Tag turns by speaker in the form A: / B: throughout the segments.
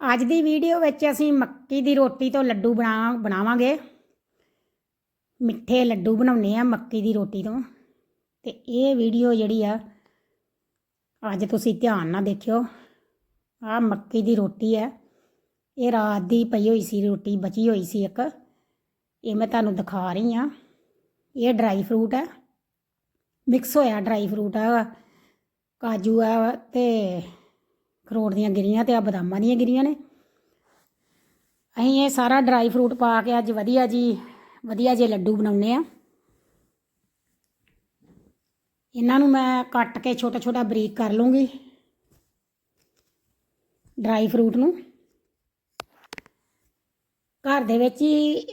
A: ਅੱਜ ਦੀ ਵੀਡੀਓ ਵਿੱਚ ਅਸੀਂ ਮੱਕੀ ਦੀ ਰੋਟੀ ਤੋਂ ਲੱਡੂ ਬਣਾ, ਬਣਾਵਾਂਗੇ। ਮਿੱਠੇ ਲੱਡੂ ਬਣਾਉਣੇ ਆ ਮੱਕੀ ਦੀ ਰੋਟੀ ਤੋਂ। ਤੇ ਇਹ ਵੀਡੀਓ ਜਿਹੜੀ ਆ, ਅੱਜ ਤੁਸੀਂ ਧਿਆਨ ਨਾਲ ਦੇਖਿਓ। ਆ ਮੱਕੀ ਦੀ ਰੋਟੀ ਹੈ ਇਹ ਰਾਤ ਦੀ ਪਈ ਹੋਈ ਸੀ, ਰੋਟੀ ਬਚੀ ਹੋਈ ਸੀ ਇੱਕ। ਇਹ ਮੈਂ ਤੁਹਾਨੂੰ ਦਿਖਾ ਰਹੀ ਆ। ਇਹ ਡਰਾਈ ਫਰੂਟ ਹੈ ਮਿਕਸ ਹੋਇਆ ਡਰਾਈ ਫਰੂਟ ਆ। ਕਾਜੂ ਆ ਤੇ ਅਖਰੋਟ ਦੀਆਂ ਗਿਰੀਆਂ ਤੇ ਆ ਬਦਾਮਾਂ ਦੀਆਂ ਗਿਰੀਆਂ ਨੇ। ਅਸੀਂ ਇਹ ਸਾਰਾ ਡਰਾਈ ਫਰੂਟ ਪਾ ਕੇ ਅੱਜ ਵਧੀਆ ਜੀ, ਵਧੀਆ ਜੇ ਲੱਡੂ ਬਣਾਉਨੇ ਆ ਇਹਨਾਂ ਨੂੰ ਮੈਂ ਕੱਟ ਕੇ ਛੋਟਾ ਛੋਟਾ ਬਰੀਕ ਕਰ ਲੂੰਗੀ ਡਰਾਈ ਫਰੂਟ ਨੂੰ। ਘਰ ਦੇ ਵਿੱਚ ਹੀ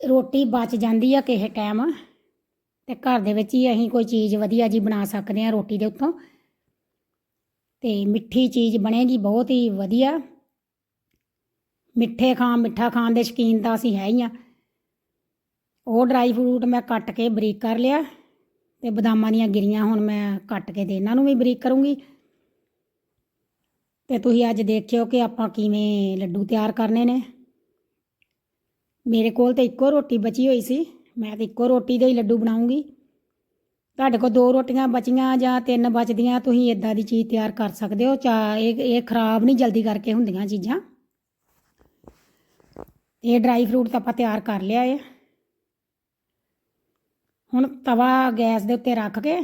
A: ਰੋਟੀ ਬਚ ਜਾਂਦੀ ਆ ਕਿਸੇ ਟਾਈਮ ਤੇ ਘਰ ਦੇ ਵਿੱਚ ਹੀ ਅਸੀਂ ਕੋਈ ਚੀਜ਼ ਵਧੀਆ ਜੀ ਬਣਾ ਸਕਦੇ ਆ ਰੋਟੀ ਦੇ ਉੱਤੋਂ। ਤੇ ਮਿੱਠੀ ਚੀਜ਼ ਬਣੇਗੀ, ਬਹੁਤ ਹੀ ਵਧੀਆ। ਮਿੱਠੇ ਖਾਂ ਮਿੱਠਾ ਖਾਣ ਦੇ ਸ਼ੌਕੀਨ ਤਾਂ ਅਸੀਂ ਹੈ ਹੀ ਆ ਉਹ ਡਰਾਈ ਫਰੂਟ ਮੈਂ ਕੱਟ ਕੇ ਬਰੀਕ ਕਰ ਲਿਆ ਤੇ ਬਦਾਮਾਂ ਦੀਆਂ ਗਿਰੀਆਂ ਹੁਣ ਮੈਂ ਕੱਟ ਕੇ ਤੇ ਇਹਨਾਂ ਨੂੰ ਵੀ ਬਰੀਕ ਕਰੂੰਗੀ। ਤੇ ਤੁਸੀਂ ਅੱਜ ਦੇਖਿਓ ਕਿ ਆਪਾਂ ਕਿਵੇਂ ਲੱਡੂ ਤਿਆਰ ਕਰਨੇ ਨੇ। ਮੇਰੇ ਕੋਲ ਤਾਂ ਇੱਕੋ ਰੋਟੀ ਬਚੀ ਹੋਈ ਸੀ, ਮੈਂ ਤਾਂ ਇੱਕੋ ਰੋਟੀ ਦੇ ਹੀ ਲੱਡੂ ਬਣਾਉਂਗੀ। ਤੁਹਾਡੇ ਕੋਲ ਦੋ ਰੋਟੀਆਂ ਬਚੀਆਂ ਜਾਂ ਤਿੰਨ ਬਚਦੀਆਂ, ਤੁਸੀਂ ਇਦਾਂ ਦੀ ਚੀਜ਼ ਤਿਆਰ ਕਰ ਸਕਦੇ ਹੋ, ਚਾ ਇਹ ਇਹ ਖਰਾਬ ਨਹੀਂ ਜਲਦੀ ਕਰਕੇ ਹੁੰਦੀਆਂ ਚੀਜ਼ਾਂ। ਇਹ ਡਰਾਈ ਫਰੂਟ ਤਾਂ ਆਪਾਂ ਤਿਆਰ ਕਰ ਲਿਆ ਹੈ ਹੁਣ ਤਵਾ ਗੈਸ ਦੇ ਉੱਤੇ ਰੱਖ ਕੇ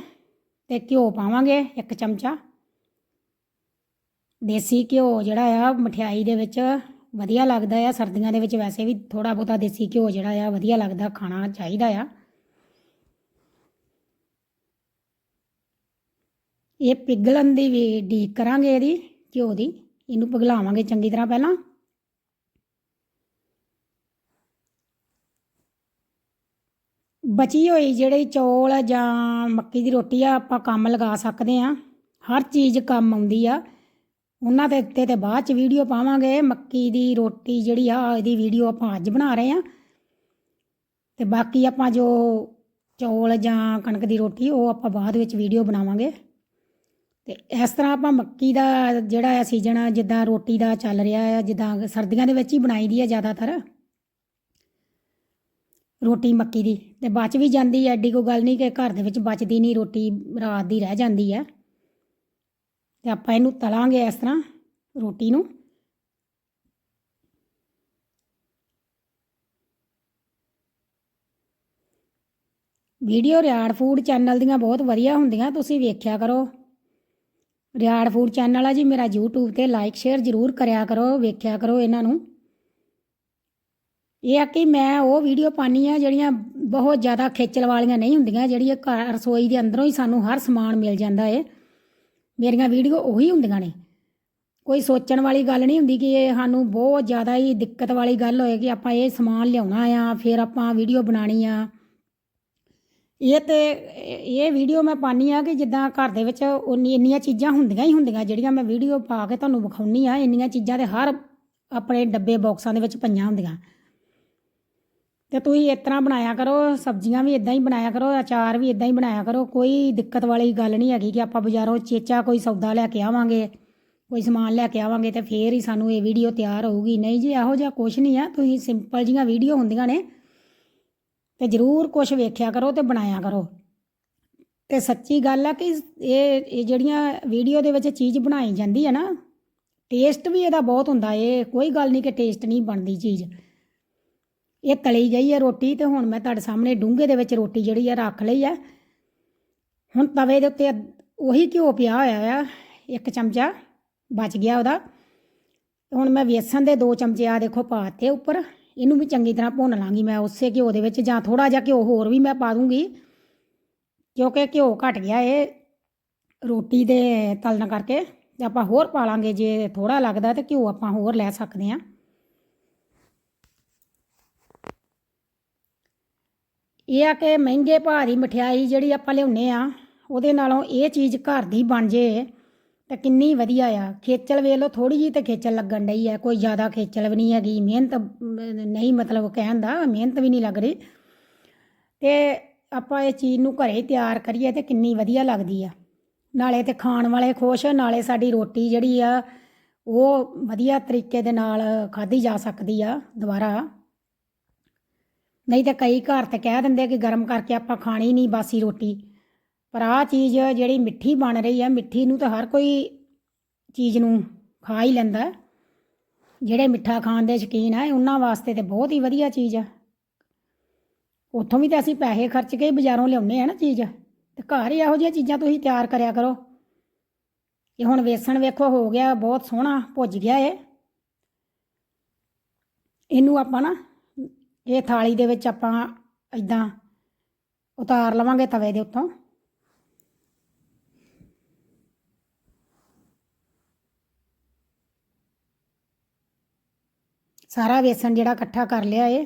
A: ਤੇ ਘਿਓ ਪਾਵਾਂਗੇ ਇੱਕ ਚਮਚਾ। ਦੇਸੀ ਘਿਓ ਜਿਹੜਾ ਆ, ਮਠਿਆਈ ਦੇ ਵਿੱਚ ਵਧੀਆ ਲੱਗਦਾ ਆ। ਸਰਦੀਆਂ ਦੇ ਵਿੱਚ ਵੈਸੇ ਵੀ ਥੋੜਾ ਬਹੁਤਾ ਦੇਸੀ ਘਿਓ ਜਿਹੜਾ ਆ, ਵਧੀਆ ਲੱਗਦਾ, ਖਾਣਾ ਚਾਹੀਦਾ ਆ। ਇਹ ਪਿਘਲਣ ਦੀ ਵੀ ਡੀਕ ਕਰਾਂਗੇ ਇਹਦੀ, ਘਿਓ ਦੀ। ਇਹਨੂੰ ਪਿਘਲਾਵਾਂਗੇ ਚੰਗੀ ਤਰ੍ਹਾਂ ਪਹਿਲਾਂ। ਬਚੀ ਹੋਈ ਜਿਹੜੀ ਚੌਲ ਜਾਂ ਮੱਕੀ ਦੀ ਰੋਟੀ ਆ, ਆਪਾਂ ਕੰਮ ਲਗਾ ਸਕਦੇ ਆ ਹਰ ਚੀਜ਼ ਕੰਮ ਆਉਂਦੀ ਆ। ਉਹਨਾਂ ਦੇ ਉੱਤੇ ਤੇ ਬਾਅਦ ਚ ਵੀਡੀਓ ਪਾਵਾਂਗੇ। ਮੱਕੀ ਦੀ ਰੋਟੀ ਜਿਹੜੀ ਆ, ਇਹਦੀ ਵੀਡੀਓ ਆਪਾਂ ਅੱਜ ਬਣਾ ਰਹੇ ਆ ਤੇ ਬਾਕੀ ਆਪਾਂ ਜੋ ਚੌਲ ਜਾਂ ਕਣਕ ਦੀ ਰੋਟੀ, ਉਹ ਆਪਾਂ ਬਾਅਦ ਵਿੱਚ ਵੀਡੀਓ ਬਣਾਵਾਂਗੇ। ਤੇ ਇਸ ਤਰ੍ਹਾਂ ਆਪਾਂ ਮੱਕੀ ਦਾ ਜਿਹੜਾ ਆ ਸੀਜ਼ਨ ਆ, ਜਿੱਦਾਂ ਰੋਟੀ ਦਾ ਚੱਲ ਰਿਹਾ ਆ, ਜਿੱਦਾਂ ਸਰਦੀਆਂ ਦੇ ਵਿੱਚ ਹੀ ਬਣਾਈ ਦੀ ਆ ਜ਼ਿਆਦਾਤਰ। ਰੋਟੀ ਮੱਕੀ ਦੀ ਤੇ ਬਚ ਵੀ ਜਾਂਦੀ ਐ ਐਡੀ ਕੋਈ ਗੱਲ ਨਹੀਂ ਕਿ ਘਰ ਦੇ ਵਿੱਚ ਬਚਦੀ ਨਹੀਂ, ਰੋਟੀ ਰਾਤ ਦੀ ਰਹਿ ਜਾਂਦੀ ਹੈ ਤੇ ਆਪਾਂ ਇਹਨੂੰ ਤਲਾਂਗੇ ਇਸ ਤਰ੍ਹਾਂ ਰੋਟੀ ਨੂੰ। ਵੀਡੀਓ ਰਿਆੜ ਫੂਡ ਚੈਨਲ ਦੀਆਂ ਬਹੁਤ ਵਧੀਆ ਹੁੰਦੀਆਂ, ਤੁਸੀਂ ਵੇਖਿਆ ਕਰੋ। ਰਿਆੜ ਫੂਡ ਚੈਨਲ ਆ ਜੀ, ਮੇਰਾ YouTube ਤੇ ਲਾਈਕ ਸ਼ੇਅਰ ਜ਼ਰੂਰ ਕਰਿਆ ਕਰੋ, ਵੇਖਿਆ ਕਰੋ ਇਹਨਾਂ ਨੂੰ। ਇਹ ਆ ਕਿ ਮੈਂ ਉਹ ਵੀਡੀਓ ਪਾਣੀ ਆ ਜਿਹੜੀਆਂ ਬਹੁਤ ਜ਼ਿਆਦਾ ਖੇਚਲ ਵਾਲੀਆਂ ਨਹੀਂ ਹੁੰਦੀਆਂ, ਜਿਹੜੀ ਘਰ ਰਸੋਈ ਦੇ ਅੰਦਰੋਂ ਹੀ ਸਾਨੂੰ ਹਰ ਸਮਾਨ ਮਿਲ ਜਾਂਦਾ ਏ। ਮੇਰੀਆਂ ਵੀਡੀਓ ਉਹੀ ਹੁੰਦੀਆਂ ਨੇ। ਕੋਈ ਸੋਚਣ ਵਾਲੀ ਗੱਲ ਨਹੀਂ ਹੁੰਦੀ ਕਿ ਇਹ ਸਾਨੂੰ ਬਹੁਤ ਜ਼ਿਆਦਾ ਹੀ ਦਿੱਕਤ ਵਾਲੀ ਗੱਲ ਹੋਏ ਕਿ ਆਪਾਂ ਇਹ ਸਮਾਨ ਲਿਆਉਣਾ ਆ, ਫਿਰ ਆਪਾਂ ਵੀਡੀਓ ਬਣਾਣੀ ਆ। ਇਹ ਤੇ, ਇਹ ਵੀਡੀਓ ਮੈਂ ਪਾਣੀ ਆ ਕਿ ਜਿੱਦਾਂ ਘਰ ਦੇ ਵਿੱਚ ਉਨੀ ਇੰਨੀਆਂ ਚੀਜ਼ਾਂ ਹੁੰਦੀਆਂ ਹੀ ਹੁੰਦੀਆਂ, ਜਿਹੜੀਆਂ ਮੈਂ ਵੀਡੀਓ ਪਾ ਕੇ ਤੁਹਾਨੂੰ ਵਿਖਾਉਣੀ ਆ ਇੰਨੀਆਂ ਚੀਜ਼ਾਂ ਤੇ ਹਰ ਆਪਣੇ ਡੱਬੇ ਬਾਕਸਾਂ ਦੇ ਵਿੱਚ ਪਈਆਂ ਹੁੰਦੀਆਂ। ਤੇ ਤੁਸੀਂ ਇਸ ਤਰ੍ਹਾਂ ਬਣਾਇਆ ਕਰੋ, ਸਬਜ਼ੀਆਂ ਵੀ ਇਦਾਂ ਹੀ ਬਣਾਇਆ ਕਰੋ, ਅਚਾਰ ਵੀ ਇਦਾਂ ਹੀ ਬਣਾਇਆ ਕਰੋ, ਕੋਈ ਦਿੱਕਤ ਵਾਲੀ ਗੱਲ ਨਹੀਂ ਹੈਗੀ ਕਿ ਆਪਾਂ ਬਾਜ਼ਾਰੋਂ ਚੇਚਾ ਕੋਈ ਸੌਦਾ ਲੈ ਕੇ ਆਵਾਂਗੇ, ਕੋਈ ਸਮਾਨ ਲੈ ਕੇ ਆਵਾਂਗੇ ਤੇ ਫੇਰ ਹੀ ਸਾਨੂੰ ਇਹ ਵੀਡੀਓ ਤਿਆਰ ਹੋਊਗੀ। ਨਹੀਂ ਜੀ, ਇਹੋ ਜਿਹਾ ਕੁਝ ਨਹੀਂ ਆ, ਤੁਸੀਂ ਸਿੰਪਲ ਜੀਆਂ ਵੀਡੀਓ ਹੁੰਦੀਆਂ ਨੇ ਤੇ ਜ਼ਰੂਰ ਕੁਝ ਵੇਖਿਆ ਕਰੋ ਤੇ ਬਣਾਇਆ ਕਰੋ। ਤੇ ਸੱਚੀ ਗੱਲ ਆ ਕਿ ਇਹ ਇਹ ਜਿਹੜੀਆਂ ਵੀਡੀਓ ਦੇ ਵਿੱਚ ਚੀਜ਼ ਬਣਾਈ ਜਾਂਦੀ ਹੈ ਨਾ ਟੇਸਟ ਵੀ ਇਹਦਾ ਬਹੁਤ ਹੁੰਦਾ ਏ। ਕੋਈ ਗੱਲ ਨਹੀਂ ਕਿ ਟੇਸਟ ਨਹੀਂ ਬਣਦੀ ਚੀਜ਼। ਇਹ ਤਲੀ ਗਈ ਹੈ ਰੋਟੀ ਤੇ ਹੁਣ ਮੈਂ ਤੁਹਾਡੇ ਸਾਹਮਣੇ ਡੂੰਘੇ ਦੇ ਵਿੱਚ ਰੋਟੀ ਜਿਹੜੀ ਆ ਰੱਖ ਲਈ ਆ। ਹੁਣ ਤਵੇ ਦੇ ਉੱਤੇ ਉਹੀ ਘਿਓ ਪਿਆ ਹੋਇਆ ਆ, ਇੱਕ ਚਮਚਾ ਬਚ ਗਿਆ ਉਹਦਾ। ਹੁਣ ਮੈਂ ਵੇਸਣ ਦੇ ਦੋ ਚਮਚੇ ਆ ਦੇਖੋ ਪਾਤੇ ਉੱਪਰ। ਇਹਨੂੰ ਵੀ ਚੰਗੀ ਤਰ੍ਹਾਂ ਭੁੰਨ ਲਾਂਗੀ ਮੈਂ ਉਸੇ ਘਿਓ ਦੇ ਵਿੱਚ ਜਾਂ ਥੋੜਾ ਜਿਹਾ ਘਿਓ ਹੋਰ ਵੀ ਮੈਂ ਪਾ ਦੂੰਗੀ। ਕਿਉਂਕਿ ਘਿਓ ਘਟ ਗਿਆ ਇਹ ਰੋਟੀ ਦੇ ਤਲਣ ਕਰਕੇ। ਆਪਾਂ ਹੋਰ ਪਾ ਲਾਂਗੇ ਜੇ ਥੋੜਾ ਲੱਗਦਾ ਤੇ ਘਿਓ ਆਪਾਂ ਹੋਰ ਲੈ ਸਕਦੇ ਹਾਂ। ਇਹ ਆ ਕਿ ਮਹਿੰਗੇ ਭਾਰੀ ਮਠਿਆਈ ਜਿਹੜੀ ਆਪਾਂ ਲਿਆਉਨੇ ਆ ਉਹਦੇ ਨਾਲੋਂ ਇਹ ਚੀਜ਼ ਘਰ ਦੀ ਬਣ ਜੇ। ਤਾਂ ਕਿੰਨੀ ਵਧੀਆ ਆ। ਖੇਚਲ ਵੇਖ ਲਓ ਥੋੜੀ ਜਿਹੀ ਤੇ ਖੇਚਲ ਲੱਗਣ ਡਈ ਆ। ਕੋਈ ਜ਼ਿਆਦਾ ਖੇਚਲ ਵੀ ਨਹੀਂ ਹੈਗੀ। ਮਿਹਨਤ, ਨਹੀਂ ਮਤਲਬ ਕਹਿਣ ਦਾ, ਮਿਹਨਤ ਵੀ ਨਹੀਂ ਲੱਗ ਰਹੀ। ਤੇ ਆਪਾਂ ਇਹ ਚੀਜ਼ ਨੂੰ ਘਰੇ ਤਿਆਰ ਕਰੀਏ ਤੇ ਕਿੰਨੀ ਵਧੀਆ ਲੱਗਦੀ ਆ। ਨਾਲੇ ਤੇ ਖਾਣ ਵਾਲੇ ਖੁਸ਼, ਨਾਲੇ ਸਾਡੀ ਰੋਟੀ ਜਿਹੜੀ ਆ, ਉਹ ਵਧੀਆ ਤਰੀਕੇ ਦੇ ਨਾਲ ਖਾਧੀ ਜਾ ਸਕਦੀ ਆ ਦੁਬਾਰਾ। ਨਹੀਂ ਤਾਂ ਕਈ ਘਰ ਤੇ ਕਹਿ ਦਿੰਦੇ ਕਿ ਗਰਮ ਕਰਕੇ ਆਪਾਂ ਖਾਣੀ ਨਹੀਂ ਬਾਸੀ ਰੋਟੀ। ਪਰ ਆਹ ਚੀਜ਼ ਜਿਹੜੀ ਮਿੱਠੀ ਬਣ ਰਹੀ ਹੈ ਮਿੱਠੀ ਨੂੰ ਤਾਂ ਹਰ ਕੋਈ ਚੀਜ਼ ਨੂੰ ਖਾ ਹੀ ਲੈਂਦਾ। ਜਿਹੜੇ ਮਿੱਠਾ ਖਾਣ ਦੇ ਸ਼ੌਕੀਨ ਆ ਉਹਨਾਂ ਵਾਸਤੇ ਤੇ ਬਹੁਤ ਹੀ ਵਧੀਆ ਚੀਜ਼ ਆ। ਉੱਥੋਂ ਵੀ ਤਾਂ ਅਸੀਂ ਪੈਸੇ ਖਰਚ ਕੇ ਹੀ ਬਾਜ਼ਾਰੋਂ ਲਿਆਉਂਦੇ ਆ ਨਾ ਚੀਜ਼। ਤੇ ਘਰ ਹੀ ਇਹੋ ਜਿਹੀਆਂ ਚੀਜ਼ਾਂ ਤੁਸੀਂ ਤਿਆਰ ਕਰਿਆ ਕਰੋ। ਇਹ ਹੁਣ ਵੇਸਣ ਵੇਖੋ, ਹੋ ਗਿਆ, ਬਹੁਤ ਸੋਹਣਾ, ਭੁੱਜ ਗਿਆ ਏ ਇਹਨੂੰ ਆਪਾਂ ਨਾ, ਇਹ ਥਾਲੀ ਦੇ ਵਿੱਚ ਆਪਾਂ ਇਦਾਂ ਉਤਾਰ ਲਵਾਂਗੇ ਤਵੇ ਦੇ ਉੱਤੋਂ। ਸਾਰਾ ਵੇਸਣ ਜਿਹੜਾ ਇਕੱਠਾ ਕਰ ਲਿਆ ਏ।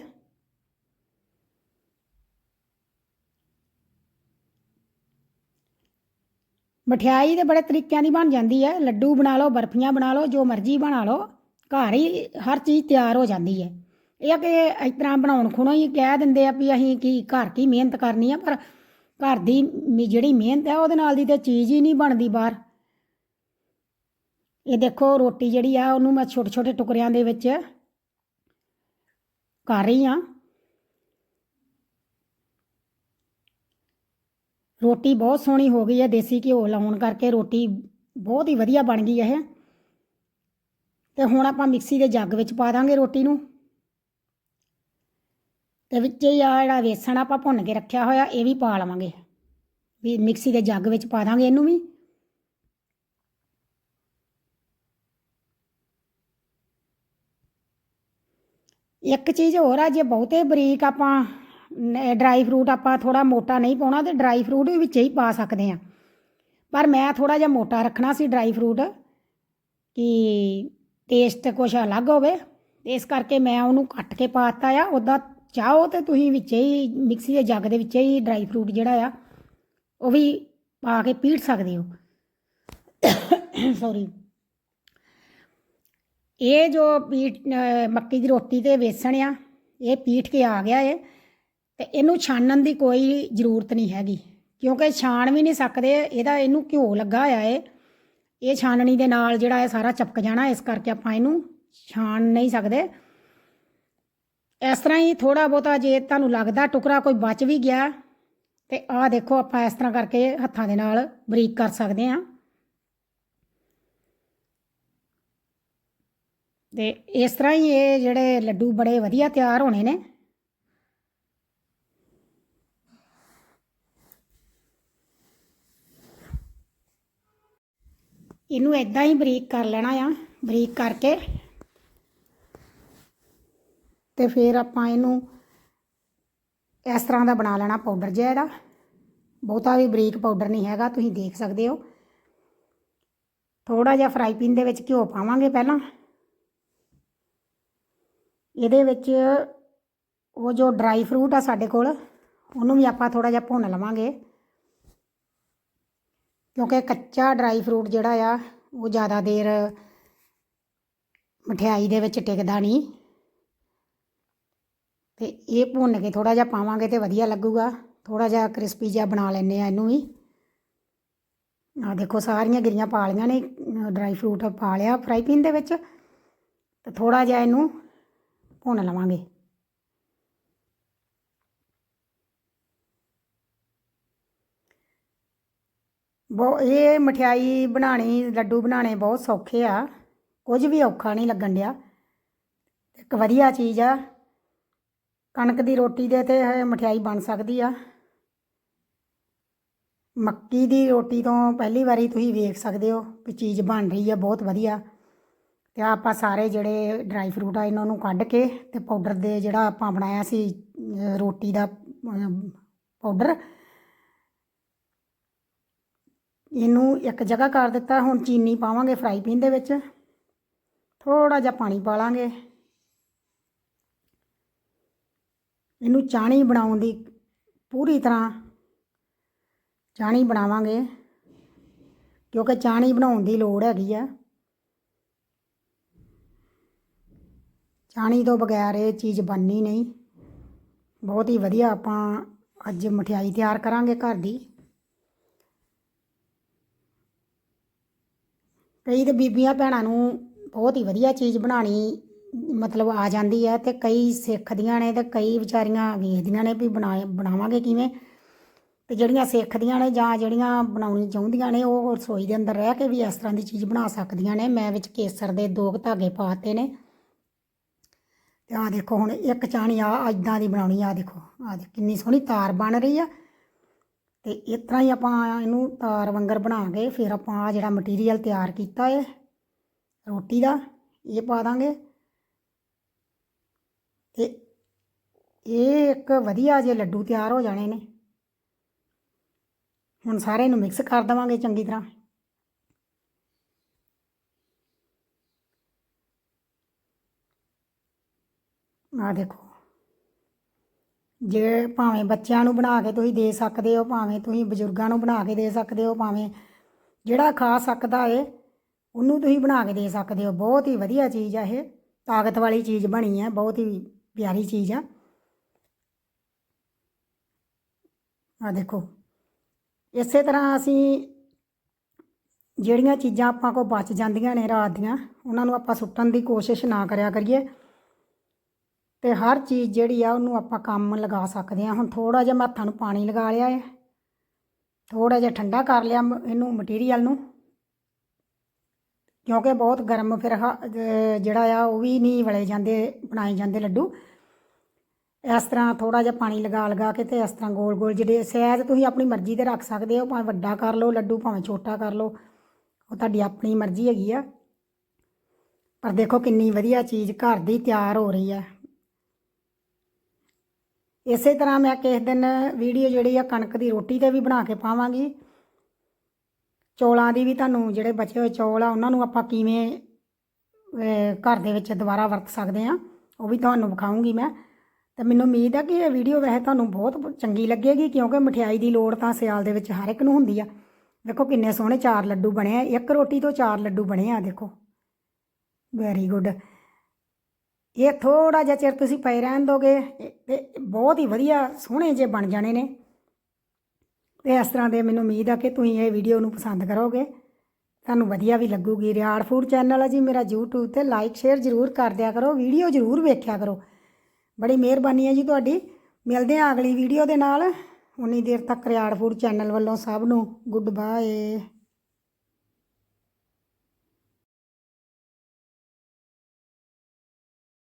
A: ਮਠਿਆਈ ਤੇ ਬੜੇ ਤਰੀਕਿਆਂ ਦੀ ਬਣ ਜਾਂਦੀ ਹੈ। ਲੱਡੂ ਬਣਾ ਲਓ, ਬਰਫੀਆਂ ਬਣਾ ਲਓ, ਜੋ ਮਰਜ਼ੀ ਬਣਾ ਲਓ, ਘਰ ਹੀ ਹਰ ਚੀਜ਼ ਤਿਆਰ ਹੋ ਜਾਂਦੀ ਹੈ। ਇਹ ਆ ਕਿ ਇਸ ਤਰ੍ਹਾਂ ਬਣਾਉਣ ਖੁਣੋ ਹੀ ਕਹਿ ਦਿੰਦੇ ਆ ਵੀ ਅਸੀਂ ਕੀ ਘਰ ਕੀ ਮਿਹਨਤ ਕਰਨੀ ਆ, ਪਰ ਘਰ ਦੀ ਜਿਹੜੀ ਮਿਹਨਤ ਹੈ ਉਹਦੇ ਨਾਲ ਦੀ ਤੇ ਚੀਜ਼ ਹੀ ਨਹੀਂ ਬਣਦੀ ਬਾਹਰ। ਇਹ ਦੇਖੋ ਰੋਟੀ ਜਿਹੜੀ ਆ ਉਹਨੂੰ ਮੈਂ ਛੋਟੇ ਛੋਟੇ ਟੁਕੜਿਆਂ ਦੇ ਵਿੱਚ ਕਰ ਰਹੀ ਹਾਂ ਰੋਟੀ ਬਹੁਤ ਸੋਹਣੀ ਹੋ ਗਈ ਹੈ, ਦੇਸੀ ਘਿਓ ਲਾਉਣ ਕਰਕੇ ਰੋਟੀ ਬਹੁਤ ਹੀ ਵਧੀਆ ਬਣ ਗਈ ਹੈ ਇਹ। ਤੇ ਹੁਣ ਆਪਾਂ ਮਿਕਸੀ ਦੇ ਜੱਗ ਵਿੱਚ ਪਾ ਦਾਂਗੇ ਰੋਟੀ ਨੂੰ। ਤੇ ਵਿੱਚ ਹੀ ਆ ਜਿਹੜਾ ਵੇਸਣ ਆਪਾਂ ਭੁੰਨ ਕੇ ਰੱਖਿਆ ਹੋਇਆ, ਇਹ ਵੀ ਪਾ ਲਵਾਂਗੇ। ਵੀ ਮਿਕਸੀ ਦੇ ਜੱਗ ਵਿੱਚ ਪਾ ਦਾਂਗੇ ਇਹਨੂੰ ਵੀ। ਇੱਕ ਚੀਜ਼ ਹੋਰ ਆ, ਜੇ ਬਹੁਤੇ ਬਰੀਕ ਆਪਾਂ ਡਰਾਈ ਫਰੂਟ ਆਪਾਂ ਥੋੜਾ ਮੋਟਾ ਨਹੀਂ ਪਾਉਣਾ, ਤੇ ਡਰਾਈ ਫਰੂਟ ਵੀ ਵਿੱਚ ਹੀ ਪਾ ਸਕਦੇ ਆ ਪਰ ਮੈਂ ਥੋੜਾ ਜਿਹਾ ਮੋਟਾ ਰੱਖਣਾ ਸੀ ਡਰਾਈ ਫਰੂਟ ਕਿ ਟੇਸਟ ਕੁਛ ਅਲੱਗ ਹੋਵੇ। ਇਸ ਕਰਕੇ ਮੈਂ ਉਹਨੂੰ ਕੱਟ ਕੇ ਪਾਤਾ ਆ। ਉਹਦਾ ਚਾਹੋ ਤੇ ਤੁਸੀਂ ਵਿੱਚ ਹੀ, ਮਿਕਸੀ ਦੇ ਜੱਗ ਦੇ ਵਿੱਚ ਹੀ ਡਰਾਈ ਫਰੂਟ ਜਿਹੜਾ ਆ, ਉਹ ਵੀ ਪਾ ਕੇ ਪੀੜ ਸਕਦੇ ਹੋ। ਸੌਰੀ ਇਹ ਜੋ ਪੀਟ ਮੱਕੀ ਦੀ ਰੋਟੀ ਤੇ ਵੇਸਣ ਆ, ਇਹ ਪੀਠ ਕੇ ਆ ਗਿਆ ਏ, ਤੇ ਇਹਨੂੰ ਛਾਣਨ ਦੀ ਕੋਈ ਜ਼ਰੂਰਤ ਨਹੀਂ ਹੈਗੀ। ਕਿਉਂਕਿ ਛਾਣ ਵੀ ਨਹੀਂ ਸਕਦੇ, ਇਹਦਾ ਇਹਨੂੰ ਘਿਓ ਲੱਗਾ ਹੋਇਆ ਏ। ਇਹ ਛਾਨਣੀ ਦੇ ਨਾਲ ਜਿਹੜਾ ਇਹ ਸਾਰਾ ਚਪਕ ਜਾਣਾ, ਇਸ ਕਰਕੇ ਆਪਾਂ ਇਹਨੂੰ ਛਾਣ ਨਹੀਂ ਸਕਦੇ। ਇਸ ਤਰ੍ਹਾਂ ਹੀ ਥੋੜਾ ਬਹੁਤਾ ਜੇ ਤੁਹਾਨੂੰ ਲੱਗਦਾ ਟੁਕੜਾ ਕੋਈ ਬਚ ਵੀ ਗਿਆ, ਤੇ ਆਹ ਦੇਖੋ ਆਪਾਂ ਇਸ ਤਰ੍ਹਾਂ ਕਰਕੇ ਹੱਥਾਂ ਦੇ ਨਾਲ ਬਰੀਕ ਕਰ ਸਕਦੇ ਹਾਂ। ਤੇ ਇਸ ਤਰ੍ਹਾਂ ਹੀ ਇਹ ਜਿਹੜੇ ਲੱਡੂ ਬੜੇ ਵਧੀਆ ਤਿਆਰ ਹੋਣੇ ਨੇ। ਇਹਨੂੰ ਇਦਾਂ ਹੀ ਬਰੀਕ ਕਰ ਲੈਣਾ ਆ, ਬਰੀਕ ਕਰਕੇ। ਤੇ ਫਿਰ ਆਪਾਂ ਇਹਨੂੰ ਇਸ ਤਰ੍ਹਾਂ ਦਾ ਬਣਾ ਲੈਣਾ ਪਾਊਡਰ ਜਿਹਾ ਇਹਦਾ। ਬਹੁਤਾ ਵੀ ਬਰੀਕ ਪਾਊਡਰ ਨਹੀਂ ਹੈਗਾ, ਤੁਸੀਂ ਦੇਖ ਸਕਦੇ ਹੋ। ਥੋੜਾ ਜਿਹਾ ਫਰਾਈ ਪੈਨ ਦੇ ਵਿੱਚ ਘਿਓ ਪਾਵਾਂਗੇ ਪਹਿਲਾਂ। ਇਹਦੇ ਵਿੱਚ ਉਹ ਜੋ ਡਰਾਈ ਫਰੂਟ ਆ ਸਾਡੇ ਕੋਲ, ਉਹਨੂੰ ਵੀ ਆਪਾਂ ਥੋੜਾ ਜਿਹਾ ਭੁੰਨ ਲਵਾਂਗੇ। ਕਿਉਂਕਿ ਕੱਚਾ ਡਰਾਈ ਫਰੂਟ ਜਿਹੜਾ ਆ, ਉਹ ਜ਼ਿਆਦਾ ਦੇਰ ਮਠਿਆਈ ਦੇ ਵਿੱਚ ਟਿਕਦਾ ਨਹੀਂ। ਤੇ ਇਹ ਭੁੰਨ ਕੇ ਥੋੜਾ ਜਿਹਾ ਪਾਵਾਂਗੇ ਤੇ ਵਧੀਆ ਲੱਗੂਗਾ। ਥੋੜਾ ਜਿਹਾ ਕ੍ਰਿਸਪੀ ਜਿਹਾ ਬਣਾ ਲੈਂਦੇ ਆ ਇਹਨੂੰ ਵੀ। ਆ ਦੇਖੋ, ਸਾਰੀਆਂ ਗਿਰੀਆਂ ਪਾ ਲਈਆਂ ਨੇ, ਡਰਾਈ ਫਰੂਟ ਪਾ ਲਿਆ ਫਰਾਈ ਪੈਨ ਦੇ ਵਿੱਚ। ਤੇ ਥੋੜਾ ਜਿਹਾ ਇਹਨੂੰ ਭੁੰਨ ਲਵਾਂਗੇ। ਬਹੁ, ਇਹ ਮਠਿਆਈ ਬਣਾਣੀ ਲੱਡੂ ਬਣਾਣੇ ਬਹੁਤ ਸੌਖੇ ਆ। ਕੁਝ ਵੀ ਔਖਾ ਨਹੀਂ ਲੱਗਣ ਡਿਆ। ਇੱਕ ਵਧੀਆ ਚੀਜ਼ ਆ। ਕਣਕ ਦੀ ਰੋਟੀ ਦੇ ਤੇ ਇਹ ਮਠਿਆਈ ਬਣ ਸਕਦੀ ਆ। ਮੱਕੀ ਦੀ ਰੋਟੀ ਤੋਂ ਪਹਿਲੀ ਵਾਰੀ ਤੁਸੀਂ ਵੇਖ ਸਕਦੇ ਹੋ ਕਿ ਚੀਜ਼ ਬਣ ਰਹੀ ਆ, ਬਹੁਤ ਵਧੀਆ। ਤੇ ਆਪਾਂ ਸਾਰੇ ਜਿਹੜੇ ਡਰਾਈ ਫਰੂਟ ਆ, ਇਹਨਾਂ ਨੂੰ ਕੱਢ ਕੇ ਤੇ ਪਾਊਡਰ ਦੇ ਜਿਹੜਾ ਆਪਾਂ ਬਣਾਇਆ ਸੀ ਰੋਟੀ ਦਾ ਪਾਊਡਰ ਇਹਨੂੰ ਇੱਕ ਜਗ੍ਹਾ ਕਰ ਦਿੱਤਾ। ਹੁਣ ਚੀਨੀ ਪਾਵਾਂਗੇ ਫਰਾਈ ਪੈਨ ਦੇ ਵਿੱਚ। ਥੋੜਾ ਜਿਹਾ ਪਾਣੀ ਪਾ ਲਾਂਗੇ। ਇਹਨੂੰ ਚਾਣੀ ਬਣਾਉਣ ਦੀ ਪੂਰੀ ਤਰ੍ਹਾਂ ਚਾਣੀ ਬਣਾਵਾਂਗੇ, ਕਿਉਂਕਿ ਚਾਣੀ ਬਣਾਉਣ ਦੀ ਲੋੜ ਹੈਗੀ ਆ। ਚਾਣੀ ਤੋਂ ਬਗੈਰ ਇਹ ਚੀਜ਼ ਬਣਨੀ ਨਹੀਂ। ਬਹੁਤ ਹੀ ਵਧੀਆ ਆਪਾਂ ਅੱਜ ਮਠਿਆਈ ਤਿਆਰ ਕਰਾਂਗੇ ਘਰ ਦੀ। ਕਈ ਤੇ ਬੀਬੀਆਂ ਭੈਣਾਂ ਨੂੰ ਬਹੁਤ ਹੀ ਵਧੀਆ ਚੀਜ਼ ਬਣਾਣੀ ਮਤਲਬ ਆ ਜਾਂਦੀ ਹੈ ਤੇ ਕਈ ਸਿੱਖਦੀਆਂ ਨੇ ਤੇ ਕਈ ਵਿਚਾਰੀਆਂ ਵੇਖਦੀਆਂ ਨੇ ਵੀ ਬਣਾ, ਬਣਾਵਾਂਗੇ ਕਿਵੇਂ। ਤੇ ਜਿਹੜੀਆਂ ਸਿੱਖਦੀਆਂ ਨੇ ਜਾਂ ਜਿਹੜੀਆਂ ਬਣਾਉਣੀ ਚਾਹੁੰਦੀਆਂ ਨੇ ਉਹ ਰਸੋਈ ਦੇ ਅੰਦਰ ਰਹਿ ਕੇ ਵੀ ਇਸ ਤਰ੍ਹਾਂ ਦੀ ਚੀਜ਼ ਬਣਾ ਸਕਦੀਆਂ ਨੇ। ਮੈਂ ਵਿੱਚ ਕੇਸਰ ਦੇ ਦੋ ਕੁ ਧਾਗੇ ਪਾਤੇ ਨੇ। ਤੇ ਆ ਦੇਖੋ ਹੁਣ ਇੱਕ ਚਾਣੀ ਆ ਇਦਾਂ ਦੀ ਬਣਾਉਣੀ ਆ ਦੇਖੋ ਆ ਦੇ ਕਿੰਨੀ ਸੋਹਣੀ ਤਾਰ ਬਣ ਰਹੀ ਆ। ਤੇ ਇਸ ਤਰ੍ਹਾਂ ਹੀ ਆਪਾਂ ਇਹਨੂੰ ਤਾਰ ਵੰਗਰ ਬਣਾ ਕੇ ਫਿਰ ਆਪਾਂ ਆ ਜਿਹੜਾ ਮਟੀਰੀਅਲ ਤਿਆਰ ਕੀਤਾ ਹੈ ਰੋਟੀ ਦਾ, ਇਹ ਪਾ ਦਾਂਗੇ। ਤੇ ਇਹ ਇੱਕ ਵਧੀਆ ਜੇ ਲੱਡੂ ਤਿਆਰ ਹੋ ਜਾਣੇ ਨੇ। ਹੁਣ ਸਾਰੇ ਨੂੰ ਮਿਕਸ ਕਰ ਦੇਵਾਂਗੇ ਚੰਗੀ ਤਰ੍ਹਾਂ। ਆ ਦੇਖੋ। ਜੇ ਭਾਵੇਂ ਬੱਚਿਆਂ ਨੂੰ ਬਣਾ ਕੇ ਤੁਸੀਂ ਦੇ ਸਕਦੇ ਹੋ, ਭਾਵੇਂ ਤੁਸੀਂ ਬਜ਼ੁਰਗਾਂ ਨੂੰ ਬਣਾ ਕੇ ਦੇ ਸਕਦੇ ਹੋ, ਭਾਵੇਂ ਜਿਹੜਾ ਖਾ ਸਕਦਾ ਏ, ਉਹਨੂੰ ਤੁਸੀਂ ਬਣਾ ਕੇ ਦੇ ਸਕਦੇ ਹੋ। ਬਹੁਤ ਹੀ ਵਧੀਆ ਚੀਜ਼ ਆ ਇਹ। ਤਾਕਤ ਵਾਲੀ ਚੀਜ਼ ਬਣੀ ਹੈ ਬਹੁਤ ਹੀ ਪਿਆਰੀ ਚੀਜ਼ ਆ। ਆ ਦੇਖੋ। ਇਸੇ ਤਰ੍ਹਾਂ ਅਸੀਂ ਜਿਹੜੀਆਂ ਚੀਜ਼ਾਂ ਆਪਾਂ ਕੋ ਬਚ ਜਾਂਦੀਆਂ ਨੇ ਰਾਤ ਦੀਆਂ, ਉਹਨਾਂ ਨੂੰ ਆਪਾਂ ਸੁੱਟਣ ਦੀ ਕੋਸ਼ਿਸ਼ ਨਾ ਕਰਿਆ ਕਰੀਏ। ਤੇ ਹਰ ਚੀਜ਼ ਜਿਹੜੀ ਆ ਉਹਨੂੰ ਆਪਾਂ ਕੰਮ ਲਗਾ ਸਕਦੇ ਆ। ਹੁਣ ਥੋੜਾ ਜਿਹਾ ਮੈਂ ਹੱਥਾਂ ਨੂੰ ਪਾਣੀ ਲਗਾ ਲਿਆ ਹੈ ਥੋੜਾ ਜਿਹਾ ਠੰਡਾ ਕਰ ਲਿਆ ਮ- ਇਹਨੂੰ ਮਟੀਰੀਅਲ ਨੂੰ। ਕਿਉਂਕਿ ਬਹੁਤ ਗਰਮ ਫਿਰ ਹ- ਜਿਹੜਾ ਆ ਉਹ ਵੀ ਨਹੀਂ ਵਲੇ ਜਾਂਦੇ, ਬਣਾਏ ਜਾਂਦੇ ਲੱਡੂ। ਇਸ ਤਰ੍ਹਾਂ ਥੋੜਾ ਜਿਹਾ ਪਾਣੀ ਲਗਾ ਲਗਾ ਕੇ ਤੇ ਇਸ ਤਰ੍ਹਾਂ ਗੋਲ ਗੋਲ ਜਿਹੜੇ ਸਾਈਜ਼ ਤੁਸੀਂ ਆਪਣੀ ਮਰਜ਼ੀ ਦੇ ਰੱਖ ਸਕਦੇ ਹੋ, ਭਾਵੇਂ ਵੱਡਾ ਕਰ ਲਓ ਲੱਡੂ, ਭਾਵੇਂ ਛੋਟਾ ਕਰ ਲਓ। ਉਹ ਤੁਹਾਡੀ ਆਪਣੀ ਮਰਜ਼ੀ ਹੈਗੀ ਆ। ਪਰ ਦੇਖੋ ਕਿੰਨੀ ਵਧੀਆ ਚੀਜ਼ ਘਰ ਦੀ ਤਿਆਰ ਹੋ ਰਹੀ ਹੈ ਇਸੇ ਤਰ੍ਹਾਂ ਮੈਂ ਕਿਸੇ ਦਿਨ ਵੀਡੀਓ ਜਿਹੜੀ ਆ ਕਣਕ ਦੀ ਰੋਟੀ ਤੇ ਵੀ ਬਣਾ ਕੇ ਪਾਵਾਂਗੀ। ਚੌਲਾਂ ਦੀ ਵੀ ਤੁਹਾਨੂੰ ਜਿਹੜੇ ਬਚੇ ਹੋਏ ਚੌਲ ਆ, ਉਹਨਾਂ ਨੂੰ ਆਪਾਂ ਕਿਵੇਂ ਘਰ ਦੇ ਵਿੱਚ ਦੁਬਾਰਾ ਵਰਤ ਸਕਦੇ ਆ, ਉਹ ਵੀ ਤੁਹਾਨੂੰ ਵਿਖਾਉਂਗੀ ਮੈਂ। ਤੇ ਮੈਨੂੰ ਉਮੀਦ ਆ ਕਿ ਇਹ ਵੀਡੀਓ ਵੈਸੇ ਤੁਹਾਨੂੰ ਬਹੁਤ ਚੰਗੀ ਲੱਗੇਗੀ, ਕਿਉਂਕਿ ਮਠਿਆਈ ਦੀ ਲੋੜ ਤਾਂ ਸਿਆਲ ਦੇ ਵਿੱਚ ਹਰ ਇੱਕ ਨੂੰ ਹੁੰਦੀ ਆ। ਦੇਖੋ ਕਿੰਨੇ ਸੋਹਣੇ ਚਾਰ ਲੱਡੂ ਬਣੇ ਆ, ਇੱਕ ਰੋਟੀ ਤੋਂ ਚਾਰ ਲੱਡੂ ਬਣੇ ਆ, ਦੇਖੋ। ਵੈਰੀ ਗੁੱਡ ਇਹ ਥੋੜਾ ਜਿਹਾ ਚਿਰ ਤੁਸੀਂ ਪਏ ਰਹਿਣ ਦੋਗੇ। ਤੇ ਬਹੁਤ ਹੀ ਵਧੀਆ ਸੋਹਣੇ ਜੇ ਬਣ ਜਾਣੇ ਨੇ। ਤੇ ਇਸ ਤਰ੍ਹਾਂ ਦੇ ਮੈਨੂੰ ਉਮੀਦ ਆ ਕਿ ਤੁਸੀਂ ਇਹ ਵੀਡੀਓ ਨੂੰ ਪਸੰਦ ਕਰੋਗੇ। ਤੁਹਾਨੂੰ ਵਧੀਆ ਵੀ ਲੱਗੂਗੀ। ਰਿਆੜ ਫੂਡ ਚੈਨਲ ਆ ਜੀ, ਮੇਰਾ YouTube ਤੇ ਲਾਈਕ ਸ਼ੇਅਰ ਜ਼ਰੂਰ ਕਰ ਦਿਆ ਕਰੋ। ਵੀਡੀਓ ਜ਼ਰੂਰ ਵੇਖਿਆ ਕਰੋ। ਬੜੀ ਮਿਹਰਬਾਨੀ ਹੈ ਜੀ ਤੁਹਾਡੀ। ਮਿਲਦੇ ਹਾਂ ਅਗਲੀ ਵੀਡੀਓ ਦੇ ਨਾਲ। ਉਨੀ ਦੇਰ ਤੱਕ ਰਿਆੜ ਫੂਡ ਚੈਨਲ ਵੱਲੋਂ ਸਭ ਨੂੰ ਗੁੱਡ ਬਾਏ।